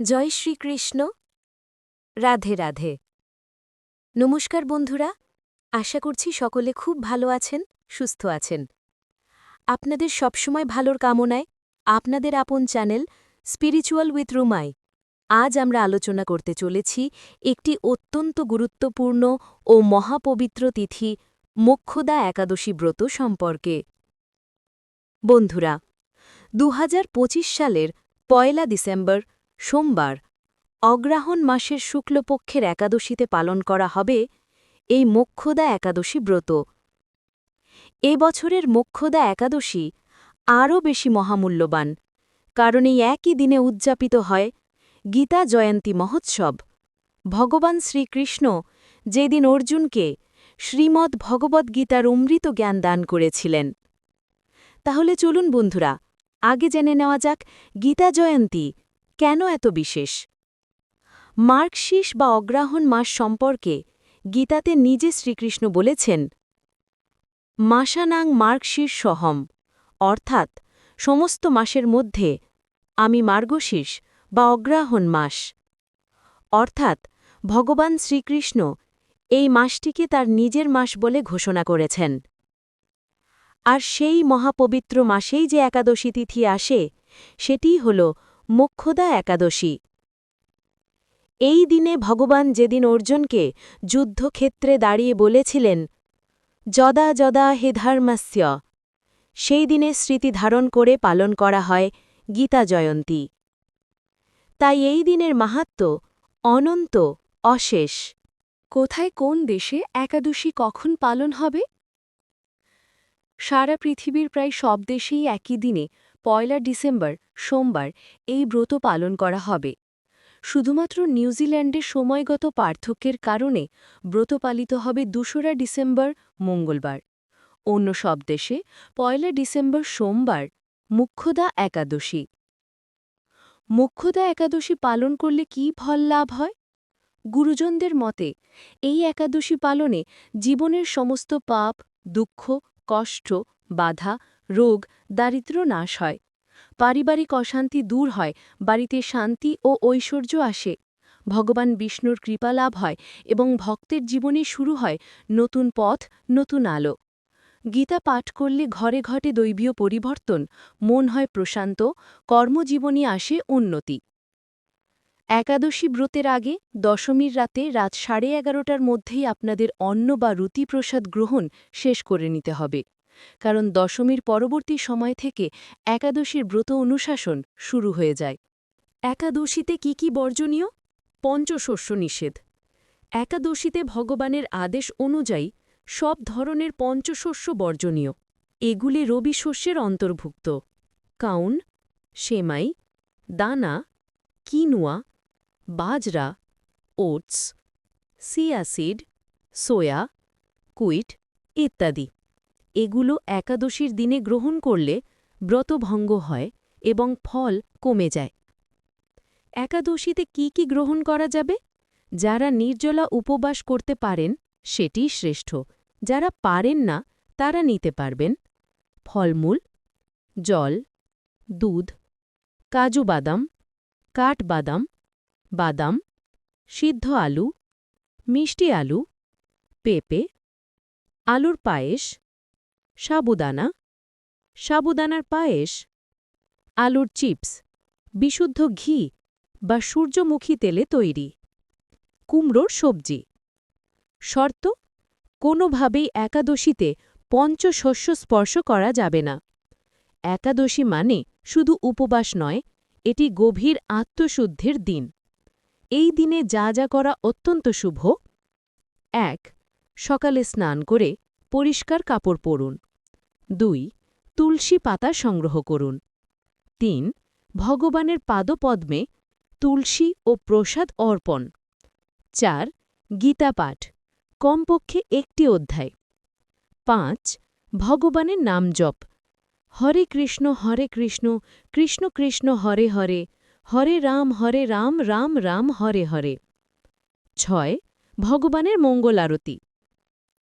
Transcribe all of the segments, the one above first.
জয় শ্রীকৃষ্ণ। রাধে রাধে। নমস্কার বন্ধুরা, আশা করছি সকলে খুব ভালো আছেন, সুস্থ আছেন। আপনাদের সবসময় ভালোর কামনায় আপনাদের আপন চ্যানেল স্পিরিচুয়াল উইথ রুমাই। আজ আমরা আলোচনা করতে চলেছি একটি অত্যন্ত গুরুত্বপূর্ণ ও মহাপবিত্র তিথি মোক্ষদা একাদশী ব্রত সম্পর্কে। বন্ধুরা দু হাজার পঁচিশ সালের পয়লা ডিসেম্বর সোমবার অগ্রাহণ মাসের শুক্লপক্ষের একাদশীতে পালন করা হবে এই মোক্ষদা একাদশী ব্রত। এ বছরের মোক্ষদা একাদশী আরও বেশি মহামূল্যবান, কারণ এই একই দিনে উদযাপিত হয় গীতা জয়ন্তী মহোৎসব। ভগবান শ্রীকৃষ্ণ যেদিন অর্জুনকে শ্রীমদ্ ভগবদ্গীতার অমৃত জ্ঞান দান করেছিলেন। তাহলে চলুন বন্ধুরা, আগে জেনে নেওয়া যাক গীতা জয়ন্তী কেন এত বিশেষ? মার্কশিস বা অগ্রাহণ মাস সম্পর্কে গীতাতে নিজে শ্রীকৃষ্ণ বলেছেন, মাসানাং মার্কশিস সহম, অর্থাৎ সমস্ত মাসের মধ্যে আমি মার্গশীর্ষ বা অগ্রাহণ মাস। অর্থাৎ ভগবান শ্রীকৃষ্ণ এই মাসটিকে তার নিজের মাস বলে ঘোষণা করেছেন। আর সেই মহাপবিত্র মাসেই যে একাদশী তিথি আসে, সেটিই হল মোক্ষদা একাদশী। এই দিনে ভগবান যেদিন অর্জুনকে যুদ্ধক্ষেত্রে দাঁড়িয়ে বলেছিলেন, যদা যদা হে ধর্মস্য সেই দিনে স্মৃতি ধারণ করে পালন করা হয় গীতা জয়ন্তী। তাই এই দিনের মাহাত্ম অনন্ত, অশেষ। কোথায়, কোন দেশে একাদশী কখন পালন হবে? সারা পৃথিবীর প্রায় সব দেশেই একই দিনে পয়লা ডিসেম্বর, সোমবার, এই ব্রত পালন করা হবে। শুধুমাত্র নিউজিল্যান্ডে সময়গত পার্থক্যের কারণে ব্রত পালিত হবে দোসরা ডিসেম্বর, মঙ্গলবার। অন্য সব দেশে পয়লা ডিসেম্বর, সোমবার, মুখ্যদা একাদশী। মুখ্যদা একাদশী পালন করলে কি ফল লাভ হয়? গুরুজনদের মতে, এই একাদশী পালনে জীবনের সমস্ত পাপ, দুঃখ, কষ্ট, বাধা রোগ দারিদ্র নাশ হয়। পারিবারিক অশান্তি দূর হয়, বাড়িতে শান্তি ও ঐশ্বর্য আসে। ভগবান বিষ্ণুর কৃপা লাভ হয় এবং ভক্তের জীবনে শুরু হয় নতুন পথ, নতুন আলো। গীতা পাঠ করলে ঘরে ঘটে দৈবীয় পরিবর্তন, মন হয় প্রশান্ত, কর্মজীবনে আসে উন্নতি। একাদশী ব্রতের আগে দশমীর রাতে রাত সাড়ে এগারোটার মধ্যেই আপনাদের অন্ন বা রুতিপ্রসাদ গ্রহণ শেষ করে নিতে হবে। কারণ দশমীর পরবর্তী সময় থেকে একাদশীর ব্রত অনুশাসন শুরু হয়ে যায়। একাদশীতে কি কি বর্জনীয়? পঞ্চশস্য নিষেধ। একাদশীতে ভগবানের আদেশ অনুযায়ী সব ধরনের পঞ্চশস্য বর্জনীয়। এগুলি রবি শস্যের অন্তর্ভুক্ত। কাউন, সেমাই, দানা, quinoa, bajra, oats, chia seed, soya, quit ইত্যাদি। এগুলো একাদশীর দিনে গ্রহণ করলে ব্রতভঙ্গ হয় এবং ফল কমে যায়। একাদশীতে কি কি গ্রহণ করা যাবে? যারা নির্জলা উপবাস করতে পারেন সেটিই শ্রেষ্ঠ। যারা পারেন না, তারা নিতে পারবেন। ফলমূল, জল, দুধ, কাজু বাদাম কাঠবাদাম বাদাম, সিদ্ধ আলু, মিষ্টি আলু, পেঁপে, আলুর পায়েস সাবুদানা, সাবুদানার পায়েস, আলুর চিপস, বিশুদ্ধ ঘি বা সূর্যমুখী তেলে তৈরি। কুমড়োর সবজি। শর্ত, কোনোভাবেই একাদশীতে পঞ্চশস্য স্পর্শ করা যাবে না। একাদশী মানে শুধু উপবাস নয়, এটি গভীর আত্মশুদ্ধির দিন। এই দিনে যা যা করা অত্যন্ত শুভ। এক, সকালে স্নান করে পরিষ্কার কাপড় পরুন। দুই, তুলসী পাতা সংগ্রহ করুন। তিন, ভগবানের পাদপদ্মে তুলসী ও প্রসাদ অর্পণ। চার, গীতা পাঠ, কমপক্ষে একটি অধ্যায়। পাঁচ, ভগবানের নাম জপ। হরে কৃষ্ণ হরে কৃষ্ণ কৃষ্ণ কৃষ্ণ, হরে হরে হরে রাম হরে রাম রাম রাম, হরে হরে। ছয়, ভগবানের মঙ্গল আরতি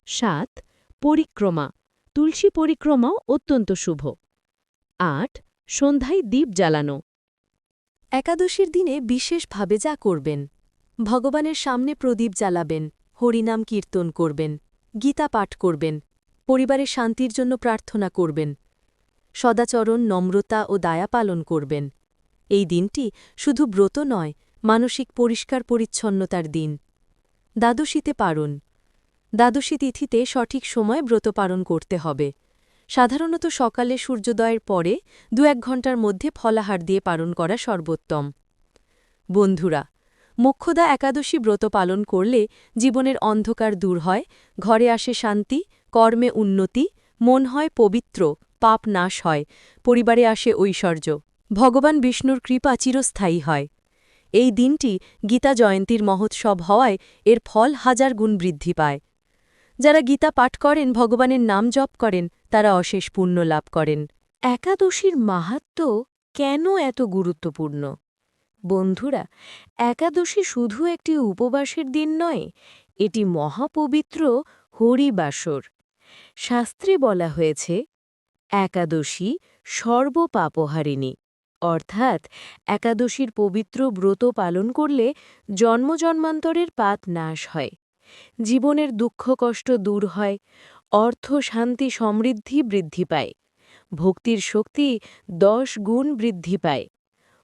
সাত, পরিক্রমা। তুলসী পরিক্রমাও অত্যন্ত শুভ। আট, সন্ধ্যায় দ্বীপ জ্বালানো। একাদশীর দিনে বিশেষভাবে যা করবেন, ভগবানের সামনে প্রদীপ জ্বালাবেন, হরিনাম কীর্তন করবেন, গীতা পাঠ করবেন, পরিবারের শান্তির জন্য প্রার্থনা করবেন, সদাচরণ, নম্রতা ও দায়া পালন করবেন। এই দিনটি শুধু ব্রত নয়, মানসিক পরিষ্কার পরিচ্ছন্নতার দিন। দ্বাদশীতে পারণ দ্বাদশী তিথিতে সঠিক সময় ব্রত পালন করতে হবে। সাধারণত সকালে সূর্যোদয়ের পরে দু এক ঘণ্টার মধ্যে ফলাহার দিয়ে পালন করা সর্বোত্তম। বন্ধুরা, মোক্ষদা একাদশী ব্রত পালন করলে জীবনের অন্ধকার দূর হয়, ঘরে আসে শান্তি, কর্মে উন্নতি, মন হয় পবিত্র, পাপ নাশ হয়, পরিবারে আসে ঐশ্বর্য, ভগবান বিষ্ণুর কৃপা চিরস্থায়ী হয়। এই দিনটি গীতা জয়ন্তীর মহোৎসব হওয়ায় এর ফল হাজার গুণ বৃদ্ধি পায়। যারা গীতা পাঠ করেন, ভগবানের নাম জপ করেন, তারা অশেষ পুণ্য লাভ করেন। একাদশীর মাহাত্ম কেন এত গুরুত্বপূর্ণ? বন্ধুরা, একাদশী শুধু একটি উপবাসের দিন নয়, এটি মহাপবিত্র হরিবাসর। শাস্ত্রে বলা হয়েছে, একাদশী সর্বপাপহারিণী। অর্থাৎ, একাদশীর পবিত্র ব্রত পালন করলে জন্মজন্মান্তরের পাত নাশ হয়। জীবনের দুঃখ কষ্ট দূর হয়, অর্থ শান্তি সমৃদ্ধি বৃদ্ধি পায়, ভক্তির শক্তি দশ গুণ বৃদ্ধি পায়,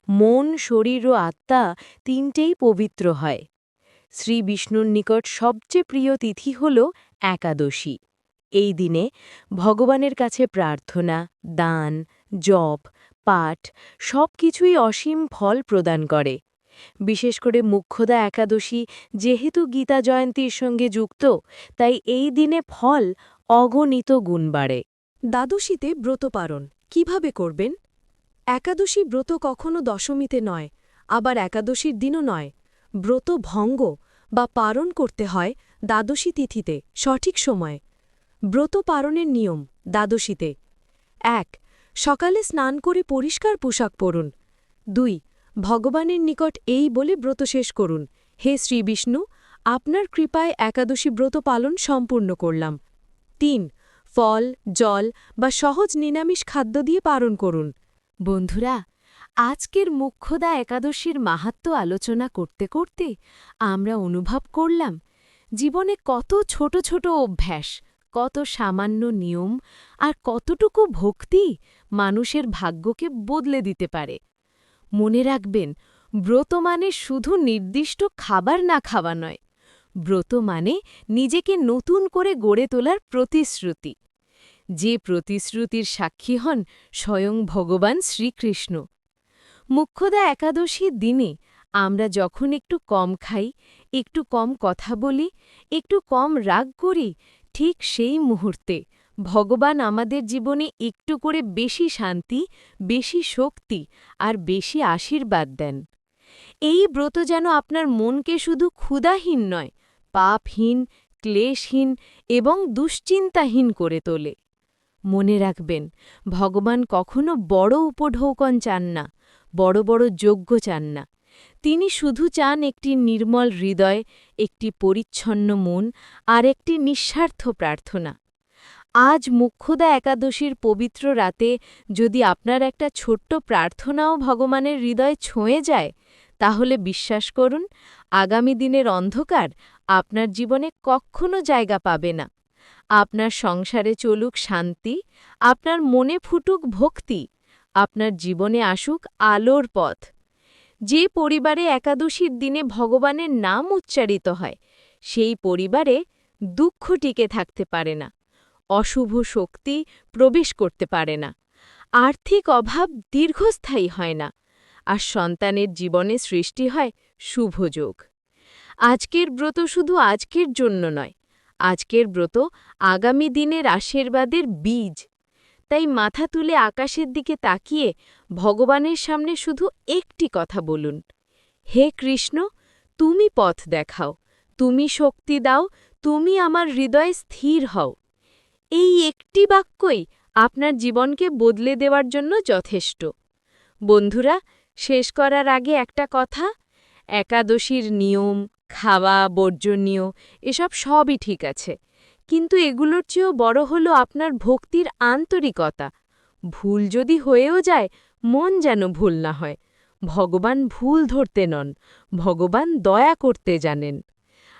মন, শরীর ও আত্মা তিনটেই পবিত্র হয়। শ্রী বিষ্ণুর নিকট সবচেয়ে প্রিয় তিথি হল একাদশী। এই দিনে ভগবানের কাছে প্রার্থনা, দান, জপ, পাঠ সব কিছুই অসীম ফল প্রদান করে। বিশেষ করে মুখ্যদা একাদশী যেহেতু গীতা জয়ন্তীর সঙ্গে যুক্ত, তাই এই দিনে ফল অগণিত গুণ বাড়ে। দ্বাদশীতে ব্রত ব্রতপারণ কীভাবে করবেন? একাদশী ব্রত কখনো দশমীতে নয়, আবার একাদশীর দিনও নয়। ব্রত ভঙ্গ বা পারণ করতে হয় দ্বাদশী তিথিতে, সঠিক সময়ে। ব্রত পারণের নিয়ম, দ্বাদশীতে। এক, সকালে স্নান করে পরিষ্কার পোশাক পরুন। দুই ভগবানের নিকট এই বলে ব্রত শেষ করুন। হে শ্রীবিষ্ণু, আপনার কৃপায় একাদশী ব্রত পালন সম্পূর্ণ করলাম। তিন, ফল, জল বা সহজ নিরামিষ খাদ্য দিয়ে পালন করুন। বন্ধুরা, আজকের মুখ্যদা একাদশীর মাহাত্ম আলোচনা করতে করতে আমরা অনুভব করলাম জীবনে কত ছোট ছোট অভ্যাস, কত সামান্য নিয়ম আর কতটুকু ভক্তি মানুষের ভাগ্যকে বদলে দিতে পারে। মনে রাখবেন, ব্রত মানে শুধু নির্দিষ্ট খাবার না খাওয়া নয়। ব্রত মানে নিজেকে নতুন করে গড়ে তোলার প্রতিশ্রুতি। যে প্রতিশ্রুতির সাক্ষী হন স্বয়ং ভগবান শ্রীকৃষ্ণ। মুখ্যদা একাদশীর দিনে আমরা যখন একটু কম খাই, একটু কম কথা বলি, একটু কম রাগ করি, ঠিক সেই মুহূর্তে ভগবান আমাদের জীবনে একটু করে বেশি শান্তি, বেশি শক্তি আর বেশি আশীর্বাদ দেন। এই ব্রত যেন আপনার মনকে শুধু ক্ষুদাহীন নয়, পাপহীন, ক্লেশহীন এবং দুশ্চিন্তাহীন করে তোলে। মনে রাখবেন, ভগবান কখনো বড় উপঢৌকন চান না, বড় বড় যোগ্য চান না। তিনি শুধু চান একটি নির্মল হৃদয়, একটি পরিচ্ছন্ন মন আর একটি নিঃস্বার্থ প্রার্থনা। আজ মুখ্যদা একাদশীর পবিত্র রাতে যদি আপনার একটা ছোট্ট প্রার্থনাও ভগবানের হৃদয় ছোঁয়ে যায়, তাহলে বিশ্বাস করুন, আগামী দিনের অন্ধকার আপনার জীবনে কখনো জায়গা পাবে না। আপনার সংসারে চলুক শান্তি, আপনার মনে ফুটুক ভক্তি, আপনার জীবনে আসুক আলোর পথ। যে পরিবারে একাদশীর দিনে ভগবানের নাম উচ্চারিত হয়, সেই পরিবারে দুঃখ টিকে থাকতে পারে না। অশুভ শক্তি প্রবেশ করতে পারে না। আর্থিক অভাব দীর্ঘস্থায়ী হয় না আর সন্তানের জীবনে সৃষ্টি হয় শুভযোগ আজকের ব্রত শুধু আজকের জন্য নয়, আজকের ব্রত আগামী দিনের আশীর্বাদের বীজ। তাই মাথা তুলে আকাশের দিকে তাকিয়ে ভগবানের সামনে শুধু একটি কথা বলুন, হে কৃষ্ণ, তুমি পথ দেখাও, তুমি শক্তি দাও, তুমি আমার হৃদয়ে স্থির হও। এই একটি বাক্যই আপনার জীবনকে বদলে দেওয়ার জন্য যথেষ্ট। বন্ধুরা, শেষ করার আগে একটা কথা। একাদশীর নিয়ম, খাওয়া, বর্জনীয়, এসব সবই ঠিক আছে। কিন্তু এগুলোর চেয়েও বড় হলো আপনার ভক্তির আন্তরিকতা। ভুল যদি হয়েও যায়, মন যেন ভুল না হয়। ভগবান ভুল ধরতে নন, ভগবান দয়া করতে জানেন।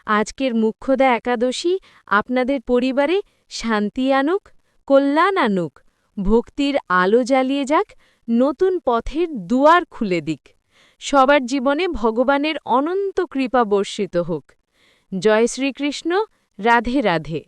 আজকের মুখ্যদা একাদশী আপনাদের পরিবারে শান্তি আনুক, কল্যাণ আনুক, ভক্তির আলো জ্বালিয়ে যাক, নতুন পথের দুয়ার খুলে দিক। সবার জীবনে ভগবানের অনন্ত কৃপা বর্ষিত হোক। জয় শ্রীকৃষ্ণ, রাধে রাধে।